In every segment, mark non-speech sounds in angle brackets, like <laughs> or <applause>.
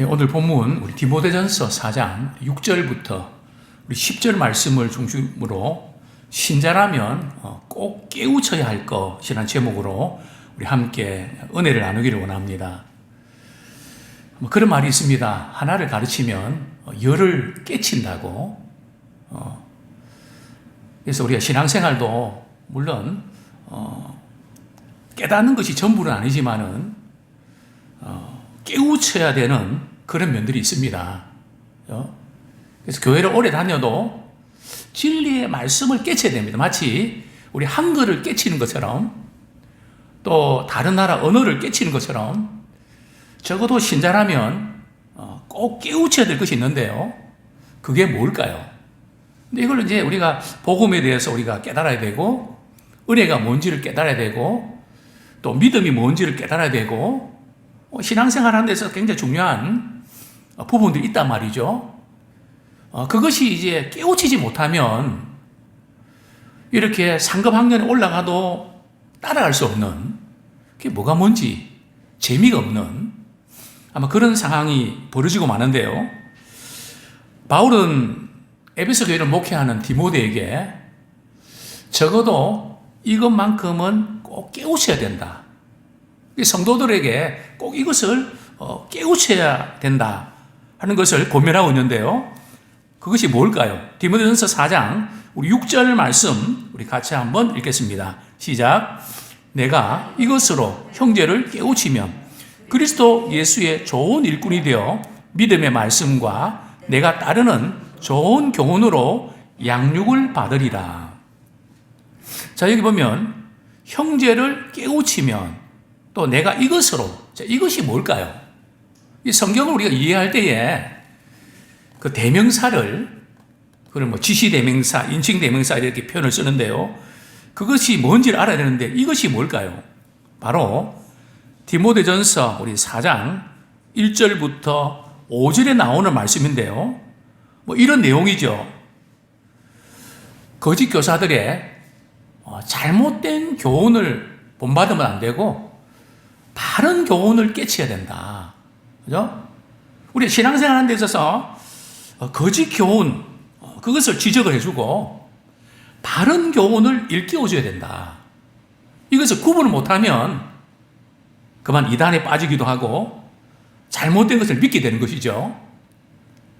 예, 오늘 본문 우리 디모데전서 4장 6절부터 우리 10절 말씀을 중심으로 신자라면 어, 꼭 깨우쳐야 할 것이라는 제목으로 우리 함께 은혜를 나누기를 원합니다. 뭐 그런 말이 있습니다. 하나를 가르치면 어, 열을 깨친다고. 어, 그래서 우리가 신앙생활도 물론 어, 깨닫는 것이 전부는 아니지만은 어, 깨우쳐야 되는 그런 면들이 있습니다. 어? 그래서 교회를 오래 다녀도 진리의 말씀을 깨쳐야 됩니다. 마치 우리 한글을 깨치는 것처럼 또 다른 나라 언어를 깨치는 것처럼 적어도 신자라면 어, 꼭 깨우쳐야 될 것이 있는데요. 그게 뭘까요? 근데 이걸 이제 우리가 복음에 대해서 우리가 깨달아야 되고 은혜가 뭔지를 깨달아야 되고 또 믿음이 뭔지를 깨달아야 되고 어, 신앙생활 하는 데서 굉장히 중요한 어, 부분들이 있단 말이죠. 어, 그것이 이제 깨우치지 못하면 이렇게 상급 학년에 올라가도 따라갈 수 없는 그게 뭐가 뭔지 재미가 없는 아마 그런 상황이 벌어지고 마는데요. 바울은 에베소 교회를 목회하는 디모데에게 적어도 이것만큼은 꼭 깨우쳐야 된다. 성도들에게 꼭 이것을 어, 깨우쳐야 된다 하는 것을 고민하고 있는데요. 그것이 뭘까요? 디모데전서 4장 우리 6절 말씀 우리 같이 한번 읽겠습니다. 시작. 내가 이것으로 형제를 깨우치면 그리스도 예수의 좋은 일꾼이 되어 믿음의 말씀과 내가 따르는 좋은 교훈으로 양육을 받으리라. 자, 여기 보면 형제를 깨우치면 또 내가 이것으로 자, 이것이 뭘까요? 이 성경을 우리가 이해할 때에 그 대명사를 그걸 뭐 지시 대명사, 인칭 대명사 이렇게 표현을 쓰는데요. 그것이 뭔지를 알아야 되는데 이것이 뭘까요? 바로 디모데전서 우리 4장 1절부터 5절에 나오는 말씀인데요. 뭐 이런 내용이죠. 거짓 교사들의 어, 잘못된 교훈을 본받으면 안 되고 바른 교훈을 깨치야 된다. 그죠? 우리 신앙생활 하는 데 있어서 어, 거짓 교훈, 어, 그것을 지적을 해주고 바른 교훈을 일깨워줘야 된다. 이것을 구분을 못하면 그만 이단에 빠지기도 하고 잘못된 것을 믿게 되는 것이죠.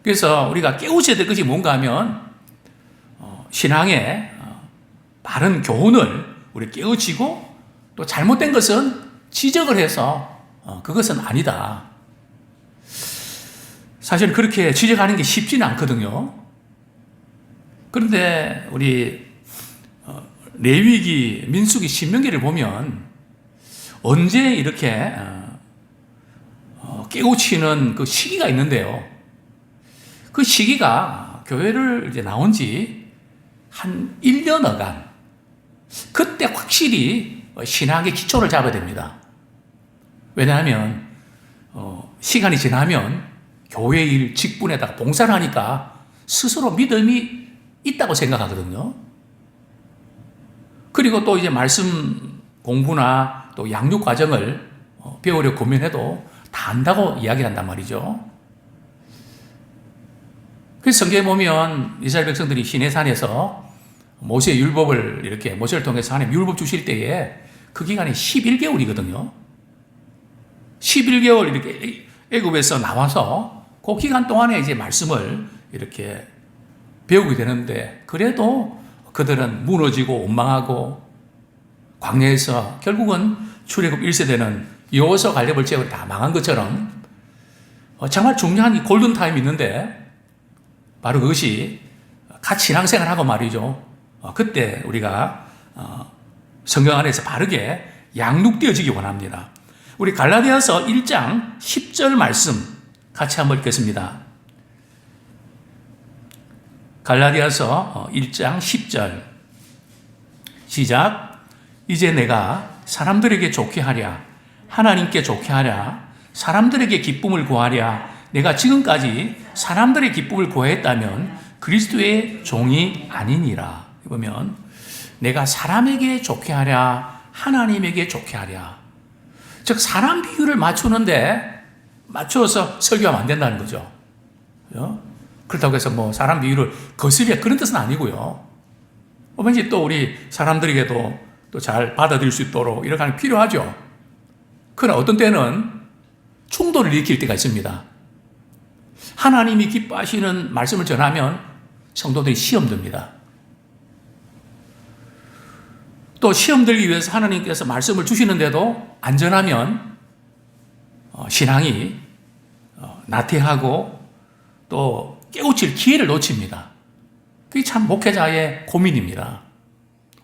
그래서 우리가 깨우쳐야 될 것이 뭔가 하면 어, 신앙의 바른 교훈을 우리 깨우치고 또 잘못된 것은 지적을 해서 그것은 아니다. 사실 그렇게 지적하는 게 쉽지는 않거든요. 그런데 우리 어, 레위기, 민수기, 신명기를 보면 언제 이렇게 어, 깨우치는 그 시기가 있는데요. 그 시기가 교회를 이제 나온 지 한 1년여간 그때 확실히 신학의 기초를 잡아야 됩니다. 왜냐하면 어, 시간이 지나면 교회 일 직분에다가 봉사를 하니까 스스로 믿음이 있다고 생각하거든요. 그리고 또 이제 말씀 공부나 또 양육 과정을 어, 배우려 고민해도 다 안다고 이야기를 한단 말이죠. 그래서 성경에 보면 이스라엘 백성들이 시내산에서 모세의 율법을 이렇게 모세를 통해서 하나님 율법 주실 때에 그 기간이 11개월이거든요. 11개월 이렇게 애굽에서 나와서 그 기간 동안에 이제 말씀을 이렇게 배우게 되는데 그래도 그들은 무너지고 원망하고 광야에서 결국은 출애굽 1세대는 여호서 갈렙을 제거 다 망한 것처럼 어, 정말 중요한 이 골든 타임이 있는데 바로 그것이 같이 신앙생활하고 말이죠. 어, 그때 우리가 어, 성경 안에서 바르게 양육되어지기 원합니다. 우리 갈라디아서 1장 10절 말씀 같이 한번 읽겠습니다. 갈라디아서 1장 10절. 시작. 이제 내가 사람들에게 좋게 하랴. 하나님께 좋게 하랴. 사람들에게 기쁨을 구하랴. 내가 지금까지 사람들의 기쁨을 구했다면 그리스도의 종이 아니니라. 보면 내가 사람에게 좋게 하랴 하나님에게 좋게 하랴. 즉 사람 비율을 맞추는데 맞춰서 설교하면 안 된다는 거죠. 어? 그렇다고 해서 뭐 사람 비유를 거슬려 그런 뜻은 아니고요. 어, 왠지 또 우리 사람들에게도 또 잘 받아들일 수 있도록 이렇게 게 필요하죠. 그러나 어떤 때는 충돌을 일으킬 때가 있습니다. 하나님이 기뻐하시는 말씀을 전하면 성도들이 시험 듭니다. 또 시험 들기 위해서 하나님께서 말씀을 주시는데도 안전하면 어, 신앙이 어, 나태하고 또 깨우칠 기회를 놓칩니다. 그게 참 목회자의 고민입니다.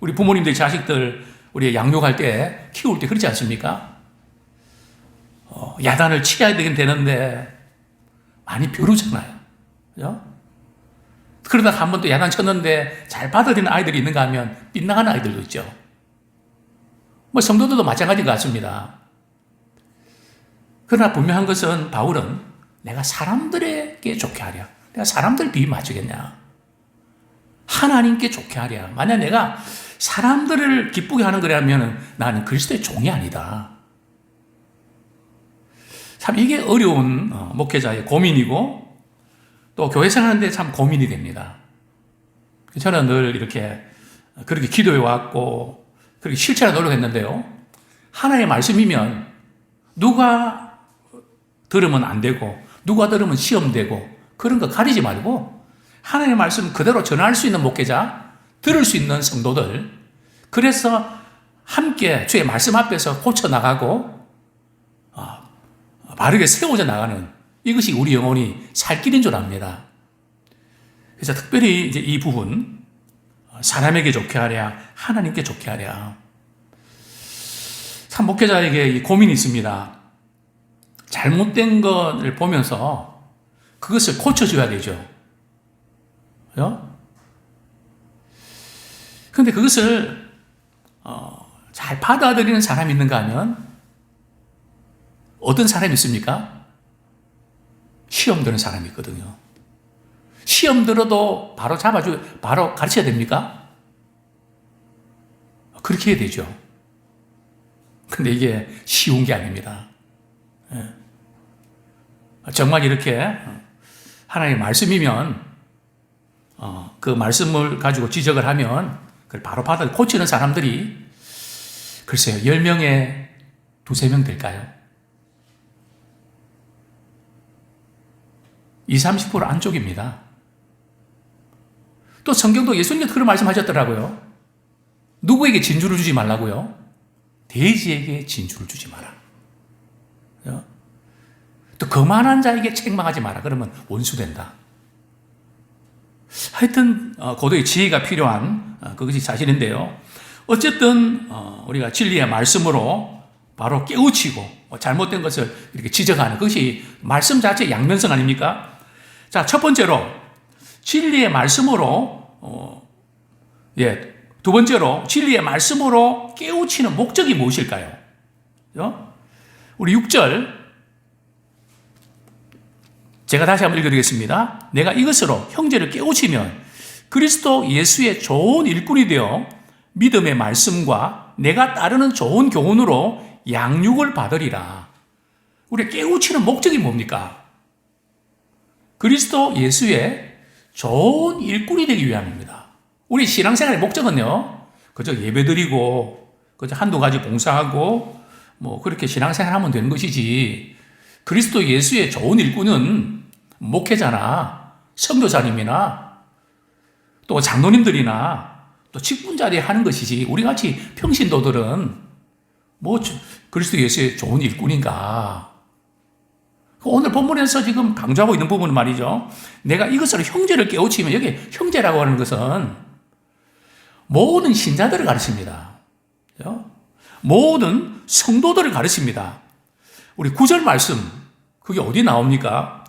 우리 부모님들 자식들 우리 양육할 때 키울 때 그렇지 않습니까? 어, 야단을 치야 되긴 되는데 많이 벼르잖아요. 그죠? 그러다가 한 번 또 야단 쳤는데 잘 받아들이는 아이들이 있는가 하면 빗나가는 아이들도 있죠. 뭐 성도들도 마찬가지인 것 같습니다. 그러나 분명한 것은 바울은 내가 사람들에게 좋게 하랴. 내가 사람들 비유 맞추겠냐. 하나님께 좋게 하랴. 만약 내가 사람들을 기쁘게 하는 거라면 나는 그리스도의 종이 아니다. 참 이게 어려운 어, 목회자의 고민이고 또 교회 생활하는데 참 고민이 됩니다. 저는 늘 이렇게 그렇게 기도해 왔고 그렇게 실천에 노력했는데요. 하나님의 말씀이면 누가 들으면 안 되고 누가 들으면 시험되고 그런 거 가리지 말고 하나님의 말씀 그대로 전할 수 있는 목회자, 들을 수 있는 성도들, 그래서 함께 주의 말씀 앞에서 고쳐 나가고 어, 바르게 세워져 나가는 이것이 우리 영혼이 살 길인 줄 압니다. 그래서 특별히 이제 이 부분 사람에게 좋게 하랴 하나님께 좋게 하랴 참 목회자에게 이 고민이 있습니다. 잘못된 것을 보면서 그것을 고쳐줘야 되죠. 그런데 그것을 어, 잘 받아들이는 사람이 있는가 하면 어떤 사람이 있습니까? 시험 드는 사람이 있거든요. 시험 들어도 바로 잡아주, 바로 가르쳐야 됩니까? 그렇게 해야 되죠. 근데 이게 쉬운 게 아닙니다. 예. 정말 이렇게 하나님의 말씀이면 어, 그 말씀을 가지고 지적을 하면 그걸 바로 받아 고치는 사람들이 글쎄요, 10명에 두세 명 될까요? 20, 30% 안쪽입니다. 또 성경도 예수님께서 그런 말씀하셨더라고요. 누구에게 진주를 주지 말라고요? 돼지에게 진주를 주지 마라. 또 거만한 자에게 책망하지 마라. 그러면 원수 된다. 하여튼 어, 고도의 지혜가 필요한 어, 그것이 사실인데요. 어쨌든 어, 우리가 진리의 말씀으로 바로 깨우치고 잘못된 것을 이렇게 지적하는 그것이 말씀 자체 양면성 아닙니까? 자, 첫 번째로 진리의 말씀으로 어, 예, 두 번째로 진리의 말씀으로 깨우치는 목적이 무엇일까요? 우리 6절 제가 다시 한번 읽어드리겠습니다. 내가 이것으로 형제를 깨우치면 그리스도 예수의 좋은 일꾼이 되어 믿음의 말씀과 내가 따르는 좋은 교훈으로 양육을 받으리라. 우리 깨우치는 목적이 뭡니까? 그리스도 예수의 좋은 일꾼이 되기 위함입니다. 우리 신앙생활의 목적은요, 그저 예배 드리고, 그저 한두 가지 봉사하고, 뭐, 그렇게 신앙생활 하면 되는 것이지, 그리스도 예수의 좋은 일꾼은 목회자나 선교사님이나 또 장로님들이나 또 직분 자리 하는 것이지 우리 같이 평신도들은 뭐 그리스도 예수의 좋은 일꾼인가? 오늘 본문에서 지금 강조하고 있는 부분은 말이죠. 내가 이것으로 형제를 깨우치면 여기 형제라고 하는 것은 모든 신자들을 가르칩니다. 모든 성도들을 가르칩니다. 우리 구절 말씀, 그게 어디 나옵니까?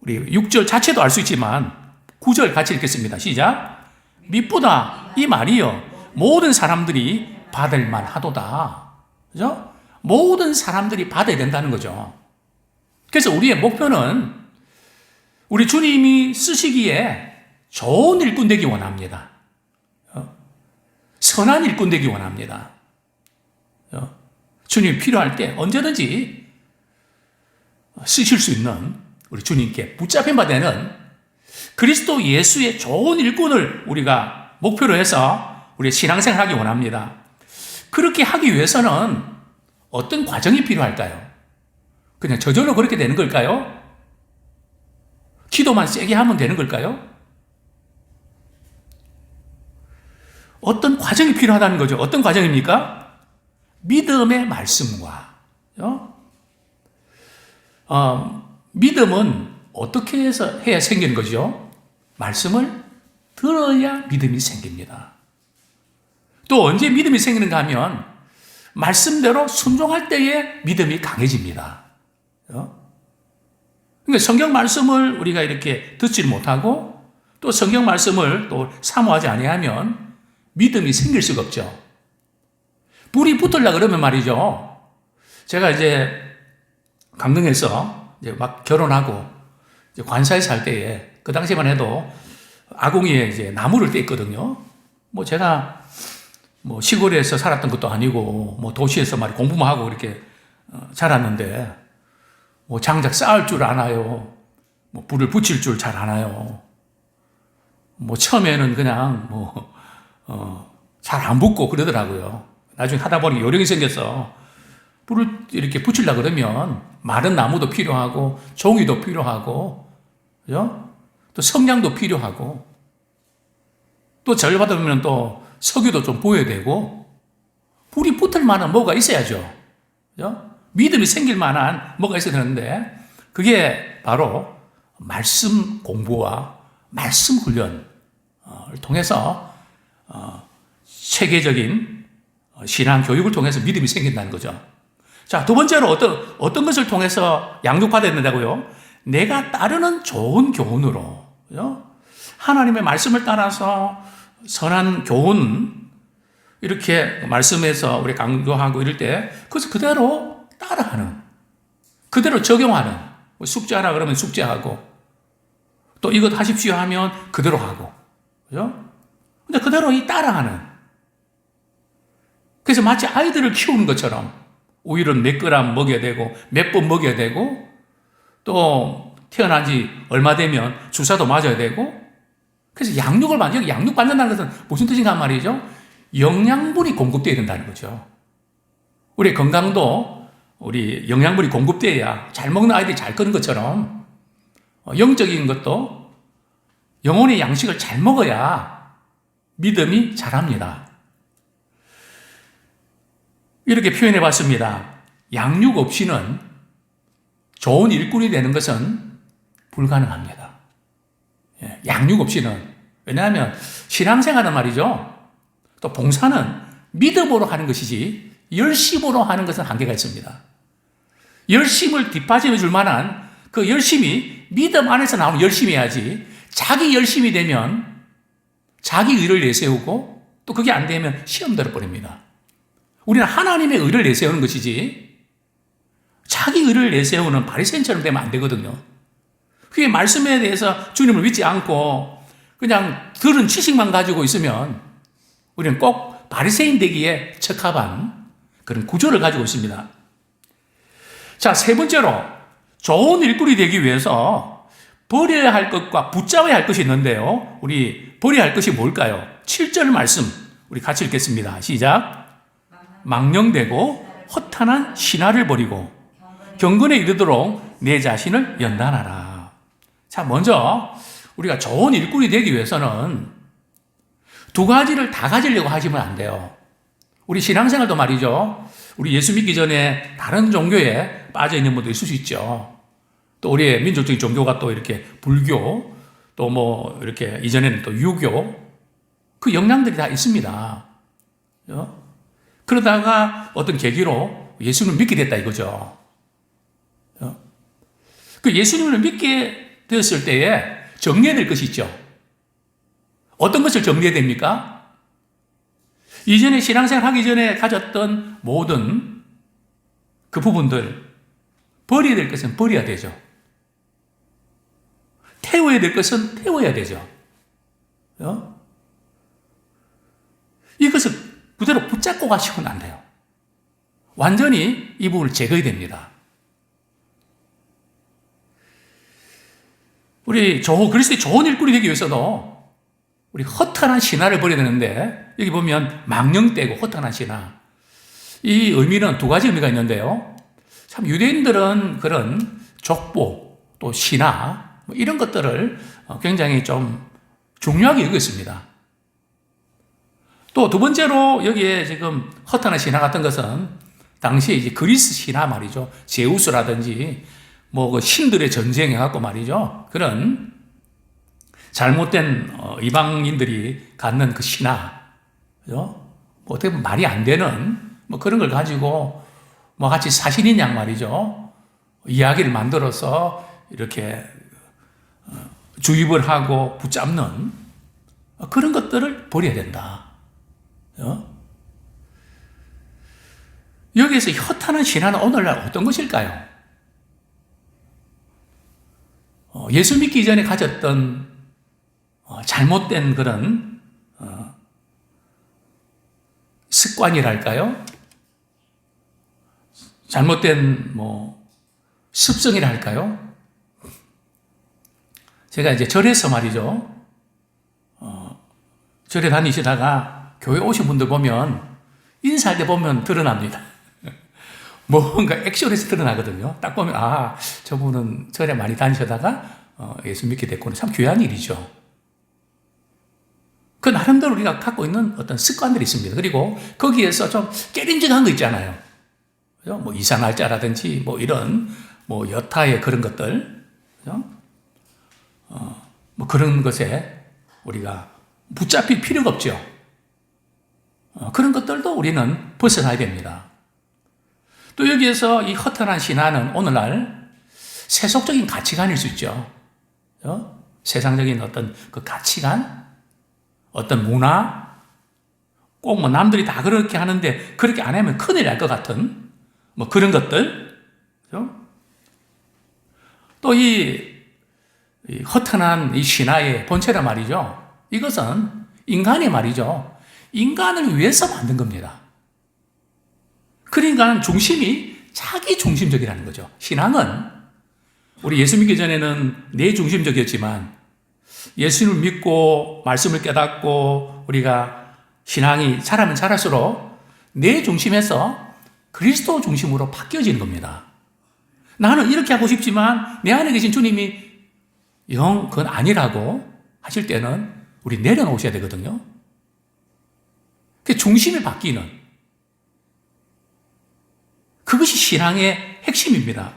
우리 6절 자체도 알 수 있지만 9절 같이 읽겠습니다. 시작. 믿보다 이 말이요. 모든 사람들이 받을 만 하도다. 그죠? 모든 사람들이 받아야 된다는 거죠. 그래서 우리의 목표는 우리 주님이 쓰시기에 좋은 일꾼 되기 원합니다. 어? 선한 일꾼 되기 원합니다. 어? 주님이 필요할 때 언제든지 쓰실 수 있는 우리 주님께 붙잡힌 바 되는 그리스도 예수의 좋은 일꾼을 우리가 목표로 해서 우리 신앙생활 하기 원합니다. 그렇게 하기 위해서는 어떤 과정이 필요할까요? 그냥 저절로 그렇게 되는 걸까요? 기도만 세게 하면 되는 걸까요? 어떤 과정이 필요하다는 거죠. 어떤 과정입니까? 믿음의 말씀과, 어? 어, 믿음은 어떻게 해서 해야 생기는 거죠? 말씀을 들어야 믿음이 생깁니다. 또 언제 믿음이 생기는가 하면 말씀대로 순종할 때에 믿음이 강해집니다. 어? 그러니까 성경 말씀을 우리가 이렇게 듣지 못하고 또 성경 말씀을 또 사모하지 아니하면 믿음이 생길 수가 없죠. 불이 붙으려 그러면 말이죠. 제가 이제 강릉에서 이제 막 결혼하고 이제 관사에 살 때에 그 당시만 해도 아궁이에 이제 나무를 뗐거든요. 뭐 제가 뭐 시골에서 살았던 것도 아니고 뭐 도시에서 말 공부만 하고 이렇게 어, 자랐는데 뭐 장작 쌓을 줄 아나요? 뭐 불을 붙일 줄 잘 아나요? 뭐 처음에는 그냥 뭐 어, 잘 안 붙고 그러더라고요. 나중에 하다 보니 요령이 생겨서 불을 이렇게 붙이려 그러면 마른 나무도 필요하고 종이도 필요하고 그죠? 또 성냥도 필요하고 또 절 받으면 또 석유도 좀 보여야 되고 불이 붙을 만한 뭐가 있어야죠. 그죠? 믿음이 생길 만한 뭐가 있어야 되는데 그게 바로 말씀 공부와 말씀 훈련을 통해서 어, 체계적인 신앙 교육을 통해서 믿음이 생긴다는 거죠. 자, 두 번째로 어떤, 어떤 것을 통해서 양육받아야 된다고요? 내가 따르는 좋은 교훈으로, 그죠? 하나님의 말씀을 따라서 선한 교훈, 이렇게 말씀에서 우리 강조하고 이럴 때, 그것을 그대로 따라하는, 그대로 적용하는, 뭐 숙제하라 그러면 숙제하고, 또 이것 하십시오 하면 그대로 하고, 그죠? 근데 그대로 이 따라하는. 그래서 마치 아이들을 키우는 것처럼 우유를 몇 그램 먹여야 되고 몇 번 먹여야 되고 또 태어난 지 얼마 되면 주사도 맞아야 되고 그래서 양육을 받는 양육 받는다는 것은 무슨 뜻인가 말이죠? 영양분이 공급돼야 된다는 거죠. 우리 건강도 우리 영양분이 공급돼야 잘 먹는 아이들이 잘 크는 것처럼 영적인 것도 영혼의 양식을 잘 먹어야 믿음이 자랍니다. 이렇게 표현해 봤습니다. 양육 없이는 좋은 일꾼이 되는 것은 불가능합니다. 예, 양육 없이는. 왜냐하면 신앙생활은 말이죠. 또 봉사는 믿음으로 하는 것이지 열심으로 하는 것은 한계가 있습니다. 열심을 뒷받침해 줄 만한 그 열심이 믿음 안에서 나오는 열심이 해야지 자기 열심이 되면 자기 의를 내세우고 또 그게 안 되면 시험 들어버립니다. 우리는 하나님의 의를 내세우는 것이지 자기 의를 내세우는 바리새인처럼 되면 안 되거든요. 그게 말씀에 대해서 주님을 믿지 않고 그냥 들은 지식만 가지고 있으면 우리는 꼭 바리새인 되기에 적합한 그런 구조를 가지고 있습니다. 자, 세 번째로 좋은 일꾼이 되기 위해서 버려야 할 것과 붙잡아야 할 것이 있는데요. 우리 버려야 할 것이 뭘까요? 7절 말씀 우리 같이 읽겠습니다. 시작. 망령되고 허탄한 신화를 버리고 경건에 이르도록 내 자신을 연단하라. 자, 먼저 우리가 좋은 일꾼이 되기 위해서는 두 가지를 다 가지려고 하시면 안 돼요. 우리 신앙생활도 말이죠. 우리 예수 믿기 전에 다른 종교에 빠져 있는 분도 있을 수 있죠. 또 우리의 민족적인 종교가 또 이렇게 불교, 또 뭐 이렇게 이전에는 또 유교, 그 영향들이 다 있습니다. 어? 그러다가 어떤 계기로 예수님을 믿게 됐다 이거죠. 어? 그 예수님을 믿게 되었을 때에 정리해야 될 것이 있죠. 어떤 것을 정리해야 됩니까? 이전에 신앙생활 하기 전에 가졌던 모든 그 부분들 버려야 될 것은 버려야 되죠. 태워야 될 것은 태워야 되죠. 어? 이것을 그대로 붙잡고 가시면 안 돼요. 완전히 이 부분을 제거해야 됩니다. 우리 조, 그리스도의 좋은 일꾼이 되기 위해서도 우리 허탄한 신화를 버려야 되는데 여기 보면 망령되고 허탄한 신화. 이 의미는 두 가지 의미가 있는데요. 참 유대인들은 그런 족보 또 신화 뭐 이런 것들을 어, 굉장히 좀 중요하게 여겼습니다. 또 두 번째로 여기에 지금 허탄한 신화 같은 것은 당시에 이제 그리스 신화 말이죠. 제우스라든지 뭐 그 신들의 전쟁해 갖고 말이죠. 그런 잘못된 어, 이방인들이 갖는 그 신화, 그죠? 뭐 어떻게 보면 말이 안 되는 뭐 그런 걸 가지고 뭐 같이 사실인 양 말이죠. 이야기를 만들어서 이렇게 어, 주입을 하고 붙잡는 그런 것들을 버려야 된다. 어? 여기에서 허탄한 신화는 오늘날 어떤 것일까요? 어, 예수 믿기 전에 가졌던 어, 잘못된 그런 어, 습관이랄까요? 잘못된 뭐 습성이랄까요? 제가 이제 절에서 말이죠. 어, 절에 다니시다가 교회 오신 분들 보면 인사할 때 보면 드러납니다. <laughs> 뭔가 액션에서 드러나거든요. 딱 보면 아 저분은 절에 많이 다니시다가 어, 예수 믿게 됐구나. 참 귀한 일이죠. 그 나름대로 우리가 갖고 있는 어떤 습관들이 있습니다. 그리고 거기에서 좀 깨림직한 거 있잖아요. 그죠? 뭐 이산날짜라든지 뭐 이런 뭐 여타의 그런 것들, 그죠? 어, 뭐 그런 것에 우리가 붙잡힐 필요가 없죠. 어, 그런 것들도 우리는 벗어나야 됩니다. 또 여기에서 이 허탄한 신화는 오늘날 세속적인 가치관일 수 있죠. 어? 세상적인 어떤 그 가치관, 어떤 문화, 꼭 뭐 남들이 다 그렇게 하는데 그렇게 안 하면 큰일 날 것 같은 뭐 그런 것들. 또이 허탄한 이 신화의 본체란 말이죠. 이것은 인간이 말이죠. 인간을 위해서 만든 겁니다. 그러니까 중심이 자기 중심적이라는 거죠. 신앙은 우리 예수 믿기 전에는 내 중심적이었지만 예수님을 믿고 말씀을 깨닫고 우리가 신앙이 자라면 자랄수록 내 중심에서 그리스도 중심으로 바뀌어지는 겁니다. 나는 이렇게 하고 싶지만 내 안에 계신 주님이 영 그건 아니라고 하실 때는 우리 내려놓으셔야 되거든요. 그 중심이 바뀌는 그것이 신앙의 핵심입니다.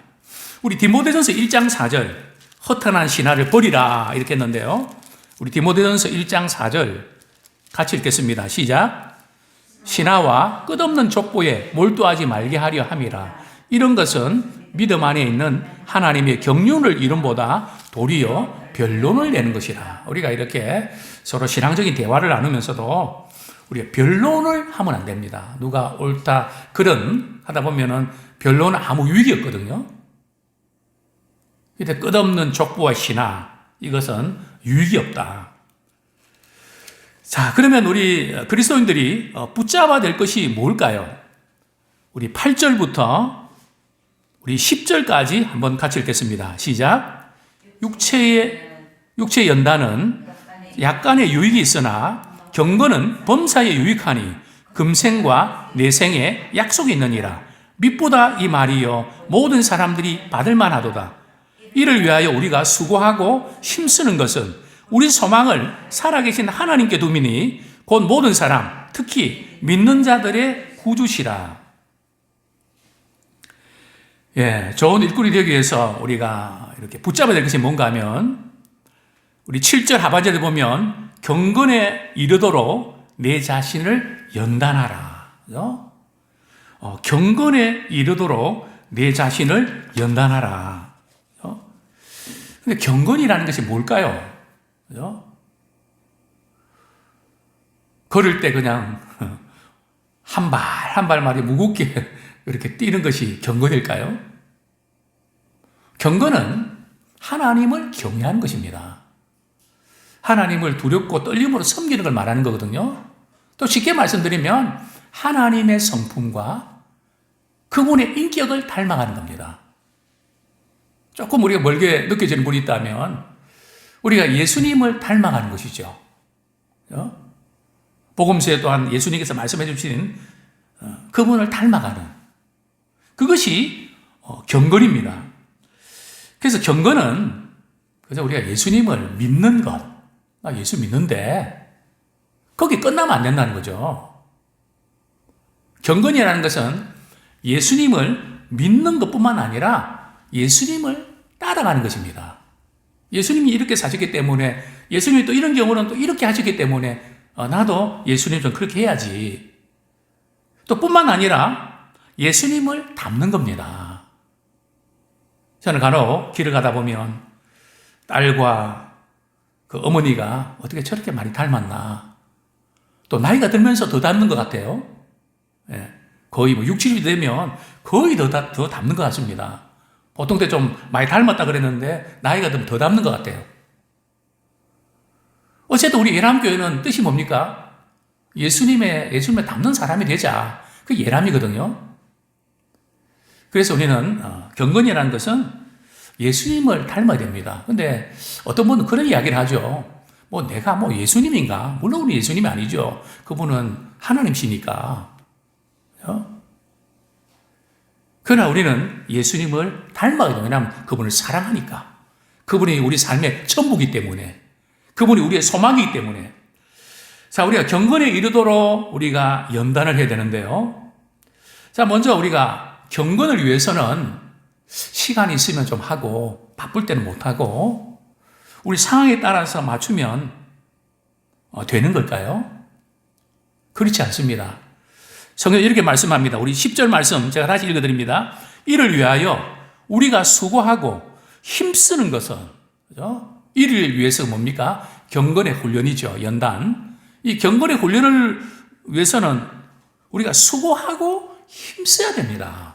우리 디모데전서 1장 4절 허탄한 신화를 버리라 이렇게 했는데요. 우리 디모데전서 1장 4절 같이 읽겠습니다. 시작. 신화와 끝없는 족보에 몰두하지 말게 하려 함이라. 이런 것은 믿음 안에 있는 하나님의 경륜을 이름보다 도리어 변론을 내는 것이라. 우리가 이렇게 서로 신앙적인 대화를 나누면서도 우리가 변론을 하면 안 됩니다. 누가 옳다, 그런 하다 보면은 변론은 아무 유익이 없거든요. 근데 끝없는 족보와 신화, 이것은 유익이 없다. 자, 그러면 우리 그리스도인들이 어, 붙잡아야 될 것이 뭘까요? 우리 8절부터 우리 10절까지 한번 같이 읽겠습니다. 시작. 육체의, 육체의 연단은 약간의 유익이 있으나 경건은 범사에 유익하니 금생과 내생에 약속이 있느니라. 밑보다 이 말이여 모든 사람들이 받을 만하도다. 이를 위하여 우리가 수고하고 힘쓰는 것은 우리 소망을 살아계신 하나님께 두미니 곧 모든 사람, 특히 믿는 자들의 구주시라. 예, 좋은 일꾼이 되기 위해서 우리가 이렇게 붙잡아야 될 것이 뭔가 하면 우리 7절 하반절에 보면 경건에 이르도록 내 자신을 연단하라. 그죠? 어, 경건에 이르도록 내 자신을 연단하라. 그죠? 근데 경건이라는 것이 뭘까요? 그죠? 걸을 때 그냥 <laughs> 한 발 한 발말이 무겁게 <laughs> 이렇게 뛰는 것이 경건일까요? 경건은 하나님을 경외하는 것입니다. 하나님을 두렵고 떨림으로 섬기는 걸 말하는 거거든요. 또 쉽게 말씀드리면 하나님의 성품과 그분의 인격을 닮아가는 겁니다. 조금 우리가 멀게 느껴지는 분이 있다면 우리가 예수님을 닮아가는 것이죠. 어? 복음서에 또한 예수님께서 말씀해 주신 어, 그분을 닮아가는 그것이 어, 경건입니다. 그래서 경건은 그래서 우리가 예수님을 믿는 것, 나 예수 믿는데 거기 끝나면 안 된다는 거죠. 경건이라는 것은 예수님을 믿는 것뿐만 아니라 예수님을 따라가는 것입니다. 예수님이 이렇게 사셨기 때문에 예수님이 또 이런 경우는 또 이렇게 하셨기 때문에 어, 나도 예수님 좀 그렇게 해야지. 또 뿐만 아니라 예수님을 닮는 겁니다. 저는 간혹 길을 가다 보면 딸과 그 어머니가 어떻게 저렇게 많이 닮았나. 또 나이가 들면서 더 닮는 것 같아요. 예, 거의 뭐 60이 되면 거의 더, 다- 더 닮는 것 같습니다. 보통 때 좀 많이 닮았다 그랬는데 나이가 들면 더 닮는 것 같아요. 어쨌든 우리 예람교회는 뜻이 뭡니까? 예수님의, 예수님의 닮는 사람이 되자. 그 예람이거든요. 그래서 우리는 어, 경건이라는 것은 예수님을 닮아야 됩니다. 근데 어떤 분은 그런 이야기를 하죠. 뭐 내가 뭐 예수님인가? 물론 우리 예수님이 아니죠. 그분은 하나님이시니까. 어? 그러나 우리는 예수님을 닮아야 돼요. 왜냐하면 그분을 사랑하니까. 그분이 우리 삶의 전부기 때문에. 그분이 우리의 소망이기 때문에. 자, 우리가 경건에 이르도록 우리가 연단을 해야 되는데요. 자, 먼저 우리가 경건을 위해서는 시간이 있으면 좀 하고, 바쁠 때는 못 하고, 우리 상황에 따라서 맞추면 어, 되는 걸까요? 그렇지 않습니다. 성경 이렇게 말씀합니다. 우리 10절 말씀 제가 다시 읽어 드립니다. 이를 위하여 우리가 수고하고 힘쓰는 것은, 그죠? 이를 위해서 뭡니까? 경건의 훈련이죠. 연단. 이 경건의 훈련을 위해서는 우리가 수고하고 힘써야 됩니다.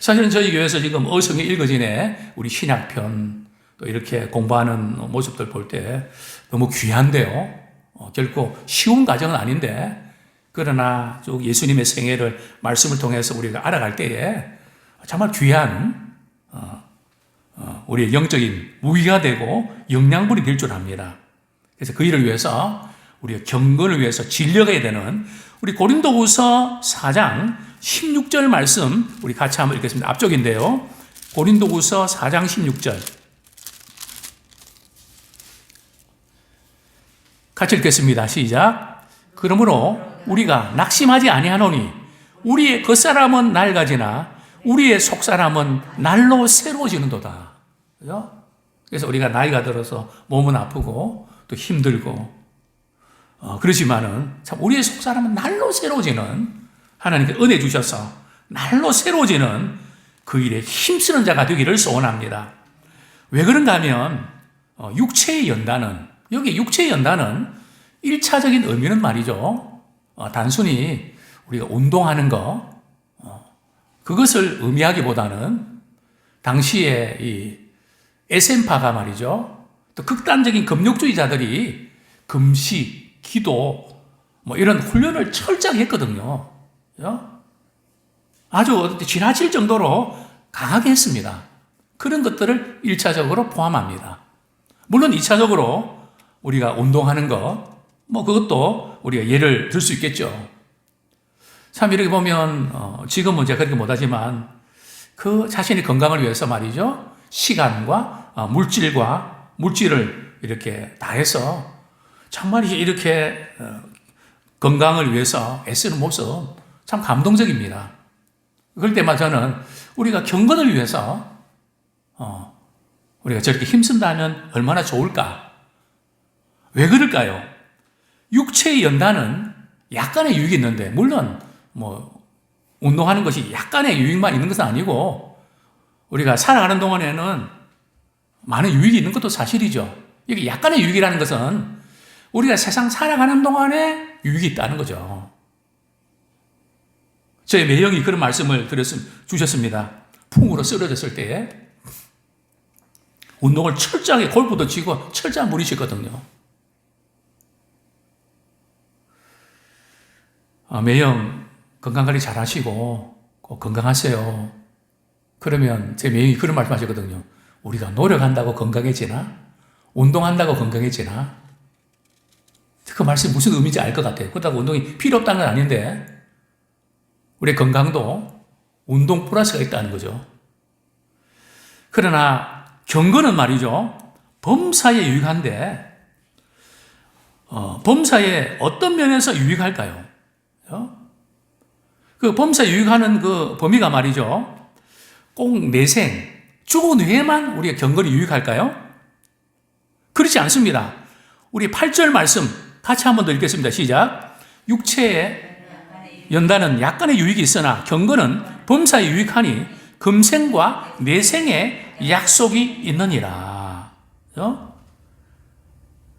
사실은 저희 교회에서 지금 어성이 읽어지네 우리 신약편 또 이렇게 공부하는 모습들 볼 때 너무 귀한데요. 어, 결코 쉬운 과정은 아닌데 그러나 쭉 예수님의 생애를 말씀을 통해서 우리가 알아갈 때에 정말 귀한 어, 어, 우리의 영적인 무기가 되고 영양분이 될 줄 압니다. 그래서 그 일을 위해서 우리가 경건을 위해서 진력해야 되는 우리 고린도후서 4장 16절 말씀 우리 같이 한번 읽겠습니다. 앞쪽인데요. 고린도후서 4장 16절. 같이 읽겠습니다. 시작. 그러므로 우리가 낙심하지 아니하노니 우리의 겉사람은 낡아지나 우리의 속사람은 날로 새로워지는도다. 그죠? 그래서 우리가 나이가 들어서 몸은 아프고 또 힘들고 어, 그러지만은 참 우리의 속사람은 날로 새로워지는 하나님께 은혜 주셔서 날로 새로워지는 그 일에 힘쓰는 자가 되기를 소원합니다. 왜 그런가 하면 어, 육체의 연단은 여기 육체의 연단은 1차적인 의미는 말이죠. 어, 단순히 우리가 운동하는 거 어, 그것을 의미하기보다는 당시에 이 에센파가 말이죠. 또 극단적인 금욕주의자들이 금식, 기도 뭐 이런 훈련을 철저하게 했거든요. 그죠? 아주 지나칠 정도로 강하게 했습니다. 그런 것들을 1차적으로 포함합니다. 물론 2차적으로 우리가 운동하는 것, 뭐 그것도 우리가 예를 들 수 있겠죠. 참 이렇게 보면 어, 지금은 제가 그렇게 못하지만 그 자신의 건강을 위해서 말이죠. 시간과 어, 물질과 물질을 이렇게 다해서 정말 이렇게 어, 건강을 위해서 애쓰는 모습 참 감동적입니다. 그럴 때마다 저는 우리가 경건을 위해서 어, 우리가 저렇게 힘쓴다면 얼마나 좋을까? 왜 그럴까요? 육체의 연단은 약간의 유익이 있는데 물론 뭐 운동하는 것이 약간의 유익만 있는 것은 아니고 우리가 살아가는 동안에는 많은 유익이 있는 것도 사실이죠. 이게 약간의 유익이라는 것은 우리가 세상 살아가는 동안에 유익이 있다는 거죠. 저희 매형이 그런 말씀을 드렸, 주셨습니다. 풍으로 쓰러졌을 때에 운동을 철저하게 골프도 치고 철저한 무리시거든요. 아, 매형 건강관리 잘 하시고 꼭 건강하세요. 그러면 제 매형이 그런 말씀 하시거든요. 우리가 노력한다고 건강해지나? 운동한다고 건강해지나? 그 말씀이 무슨 의미인지 알 것 같아요. 그렇다고 운동이 필요 없다는 건 아닌데, 우리 건강도 운동 플러스가 있다는 거죠. 그러나 경건은 말이죠. 범사에 유익한데, 어, 범사에 어떤 면에서 유익할까요? 어? 그 범사에 유익하는 그 범위가 말이죠. 꼭 내생, 죽은 후에만 우리가 경건이 유익할까요? 그렇지 않습니다. 우리 8절 말씀 같이 한 번 더 읽겠습니다. 시작. 육체의 연단은 약간의 유익이 있으나 경건은 범사에 유익하니 금생과 내생에 약속이 있느니라. 어?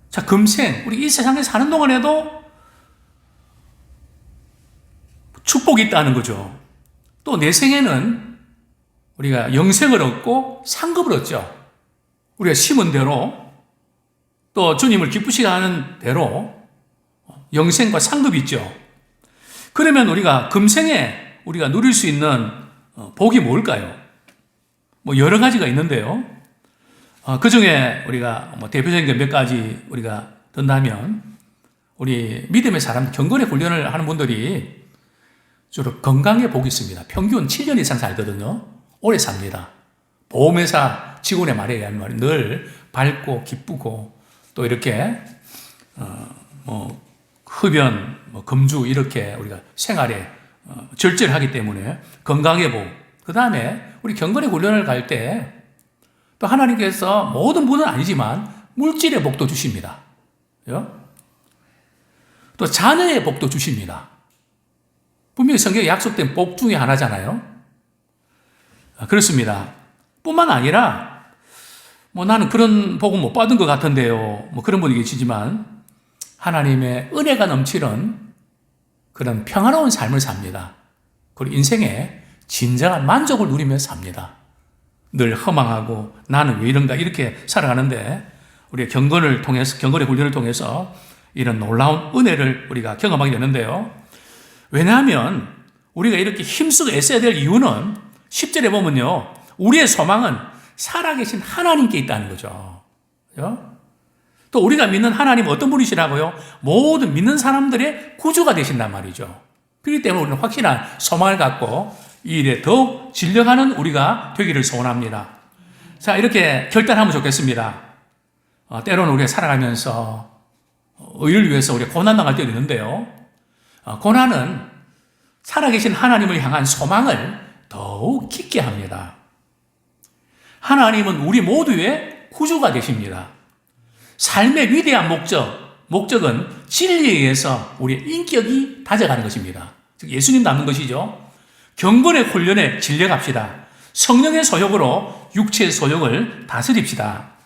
자, 금생. 우리 이 세상에 사는 동안에도 축복이 있다는 거죠. 또 내생에는 우리가 영생을 얻고 상급을 얻죠. 우리가 심은 대로 또 주님을 기쁘시게 하는 대로 영생과 상급이 있죠. 그러면 우리가 금생에 우리가 누릴 수 있는 어, 복이 뭘까요? 뭐 여러 가지가 있는데요. 그 중에 우리가 뭐 대표적인 몇 가지 우리가 든다면 우리 믿음의 사람 경건의 훈련을 하는 분들이 주로 건강에 복이 있습니다. 평균 7년 이상 살거든요. 오래 삽니다. 보험회사 직원의 말에 의하면 늘 밝고 기쁘고 또 이렇게 어 뭐 흡연, 뭐 금주 이렇게 우리가 생활에 어, 절제하기 때문에 건강의 복. 그 다음에 우리 경건의 훈련을 갈 때 또 하나님께서 모든 분은 아니지만 물질의 복도 주십니다. 또 자녀의 복도 주십니다. 분명히 성경에 약속된 복 중에 하나잖아요. 아, 그렇습니다. 뿐만 아니라 뭐 나는 그런 복은 못 받은 것 같은데요. 뭐 그런 분이 계시지만 하나님의 은혜가 넘치는 그런 평화로운 삶을 삽니다. 그리고 인생에 진정한 만족을 누리며 삽니다. 늘 허망하고 나는 왜 이런가 이렇게 살아가는데 우리의 경건을 통해서 경건의 훈련을 통해서 이런 놀라운 은혜를 우리가 경험하게 되는데요. 왜냐하면 우리가 이렇게 힘쓰고 애써야 될 이유는 10절에 보면요. 우리의 소망은 살아계신 하나님께 있다는 거죠. 그죠? 또 우리가 믿는 하나님 어떤 분이시라고요? 모든 믿는 사람들의 구주가 되신단 말이죠. 그렇기 때문에 우리는 확실한 소망을 갖고 이 일에 더욱 진력하는 우리가 되기를 소원합니다. 자, 이렇게 결단하면 좋겠습니다. 어, 때로는 우리가 살아가면서 의를 위해서 우리가 고난당할 때도 있는데요. 어, 고난은 살아계신 하나님을 향한 소망을 더욱 깊게 합니다. 하나님은 우리 모두의 구주가 되십니다. 삶의 위대한 목적, 목적은 진리에 의해서 우리의 인격이 다져가는 것입니다. 즉 예수님 닮는 것이죠. 경건의 훈련에 진력합시다. 성령의 소욕으로 육체의 소욕을 다스립시다.